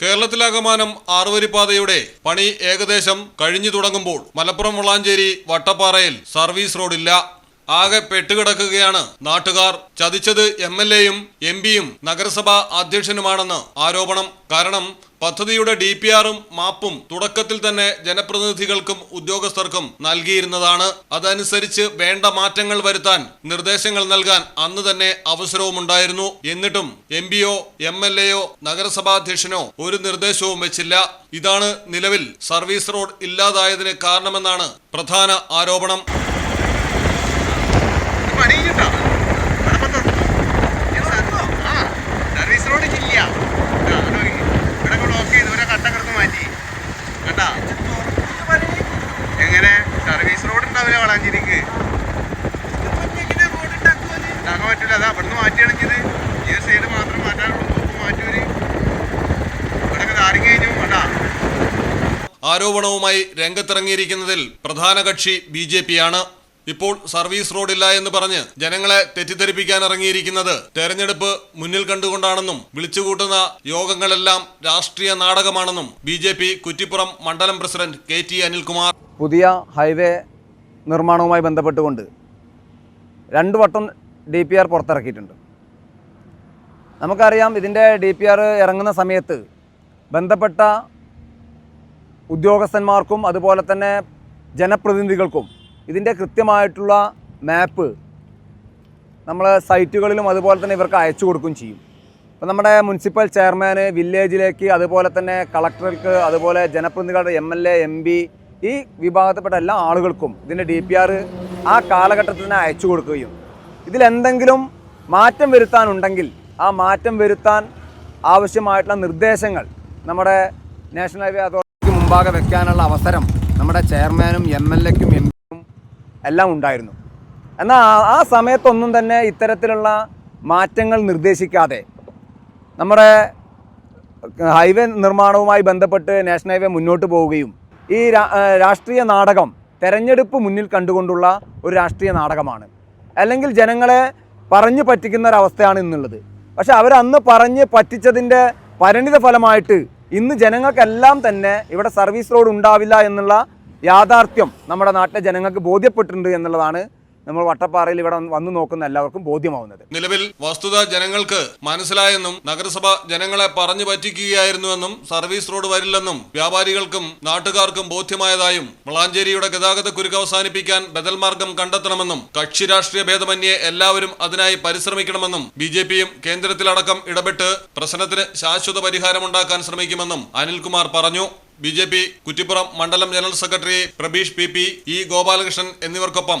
കേരളത്തിലാകമാനം ആറുവരിപ്പാതയുടെ പണി ഏകദേശം കഴിഞ്ഞു തുടങ്ങുമ്പോൾ മലപ്പുറം വളാഞ്ചേരി വട്ടപ്പാറയിൽ സർവീസ് റോഡില്ല. ആകെ പെട്ടുകിടക്കുകയാണ്. നാട്ടുകാർ ചതിച്ചത് എം എൽ എയും എം പിയും നഗരസഭാ അധ്യക്ഷനുമാണെന്ന് ആരോപണം. കാരണം പദ്ധതിയുടെ ഡി പി ആറും മാപ്പും തുടക്കത്തിൽ തന്നെ ജനപ്രതിനിധികൾക്കും ഉദ്യോഗസ്ഥർക്കും നൽകിയിരുന്നതാണ്. അതനുസരിച്ച് വേണ്ട മാറ്റങ്ങൾ വരുത്താൻ നിർദ്ദേശങ്ങൾ നൽകാൻ അന്ന് തന്നെ അവസരവുമുണ്ടായിരുന്നു. എന്നിട്ടും എം പിയോ എം എൽ എയോ നഗരസഭാധ്യക്ഷനോ ഒരു നിർദ്ദേശവും വെച്ചില്ല. ഇതാണ് നിലവിൽ സർവീസ് റോഡ് ഇല്ലാതായതിന് കാരണമെന്നാണ് പ്രധാന ആരോപണം. ആരോപണവുമായി രംഗത്തിറങ്ങിയിരിക്കുന്നതിൽ പ്രധാന കക്ഷി ബി ജെ പി ആണ് ഇപ്പോൾ സർവീസ് റോഡില്ല എന്ന് പറഞ്ഞ് ജനങ്ങളെ തെറ്റിദ്ധരിപ്പിക്കാൻ ഇറങ്ങിയിരിക്കുന്നത് തെരഞ്ഞെടുപ്പ് മുന്നിൽ കണ്ടുകൊണ്ടാണെന്നും വിളിച്ചുകൂട്ടുന്ന യോഗങ്ങളെല്ലാം രാഷ്ട്രീയ നാടകമാണെന്നും ബി ജെ പി കുറ്റിപ്പുറം മണ്ഡലം പ്രസിഡന്റ് കെ ടി അനിൽകുമാർ. പുതിയ ഹൈവേ നിർമ്മാണവുമായി ബന്ധപ്പെട്ടുകൊണ്ട് രണ്ട് വട്ടം ഡി പി ആർ പുറത്തിറക്കിയിട്ടുണ്ട്. നമുക്കറിയാം ഇതിന്റെ ഡി പി ആർ ഇറങ്ങുന്ന സമയത്ത് ബന്ധപ്പെട്ട ഉദ്യോഗസ്ഥന്മാർക്കും അതുപോലെ തന്നെ ജനപ്രതിനിധികൾക്കും ഇതിന്റെ കൃത്യമായിട്ടുള്ള മാപ്പ് നമ്മൾ സൈറ്റുകളിലും അതുപോലെ തന്നെ ഇവർക്ക് അയച്ചു കൊടുക്കുകയും ചെയ്യും. അപ്പോൾ നമ്മുടെ മുനിസിപ്പൽ ചെയർമാന് വില്ലേജിലേക്ക് അതുപോലെ തന്നെ കളക്ടർക്ക് അതുപോലെ ജനപ്രതിനിധികളുടെ M L A M P ഈ വിഭാഗത്തിൽപ്പെട്ട എല്ലാ ആളുകൾക്കും ഇതിന്റെ ഡി പി ആർ ആ കാലഘട്ടത്തിൽ തന്നെ അയച്ചു കൊടുക്കുകയും. ഇതിലെന്തെങ്കിലും മാറ്റം വരുത്താനുണ്ടെങ്കിൽ ആ മാറ്റം വരുത്താൻ ആവശ്യമായിട്ടുള്ള നിർദ്ദേശങ്ങൾ നമ്മുടെ നാഷണൽ ഹൈവേ അതോറിറ്റിക്ക് മുമ്പാകെ വെക്കാനുള്ള അവസരം നമ്മുടെ ചെയർമാനും എം എൽ എക്കും എം പിയും എല്ലാം ഉണ്ടായിരുന്നു. എന്നാൽ ആ- ആ സമയത്തൊന്നും തന്നെ ഇത്തരത്തിലുള്ള മാറ്റങ്ങൾ നിർദ്ദേശിക്കാതെ നമ്മുടെ ഹൈവേ നിർമ്മാണവുമായി ബന്ധപ്പെട്ട് നാഷണൽ ഹൈവേ മുന്നോട്ട് പോവുകയും ഈ രാഷ്ട്രീയ നാടകം തെരഞ്ഞെടുപ്പ് മുന്നിൽ കണ്ടുകൊണ്ടുള്ള ഒരു രാഷ്ട്രീയ നാടകമാണ്. അല്ലെങ്കിൽ ജനങ്ങളെ പറഞ്ഞു പറ്റിക്കുന്ന ഒരവസ്ഥയാണ് ഇന്നുള്ളത്. പക്ഷെ അവരന്ന് പറഞ്ഞ് പറ്റിച്ചതിന്റെ പരിണിത ഫലമായിട്ട് ഇന്ന് ജനങ്ങൾക്കെല്ലാം തന്നെ ഇവിടെ സർവീസ് റോഡ് ഉണ്ടാവില്ല എന്നുള്ള യാഥാർത്ഥ്യം നമ്മുടെ നാട്ടിലെ ജനങ്ങൾക്ക് ബോധ്യപ്പെട്ടിട്ടുണ്ട് എന്നുള്ളതാണ് നമ്മൾ വട്ടപ്പാറയിൽ ഇവിടെ വന്ന് നോക്കുന്ന എല്ലാവർക്കും ബോധ്യമാവുന്നത്. നിലവിൽ വസ്തുത ജനങ്ങൾക്ക് മനസ്സിലായെന്നും നഗരസഭ ജനങ്ങളെ പറഞ്ഞു പറ്റിക്കുകയായിരുന്നുവെന്നും സർവീസ് റോഡ് വരില്ലെന്നും വ്യാപാരികൾക്കും നാട്ടുകാർക്കും ബോധ്യമായതായും വളാഞ്ചേരിയുടെ ഗതാഗത കുരുക്ക് അവസാനിപ്പിക്കാൻ ബദൽ മാർഗം കണ്ടെത്തണമെന്നും കക്ഷി രാഷ്ട്രീയ ഭേദമന്യേ എല്ലാവരും അതിനായി പരിശ്രമിക്കണമെന്നും ബി ജെ പിയും കേന്ദ്രത്തിലടക്കം ഇടപെട്ട് പ്രശ്നത്തിന് ശാശ്വത പരിഹാരമുണ്ടാക്കാൻ ശ്രമിക്കുമെന്നും അനിൽകുമാർ പറഞ്ഞു. ബി ജെ പി കുറ്റിപ്പുറം മണ്ഡലം general secretary Prabeesh P P E Gopalakrishnan എന്നിവർക്കൊപ്പം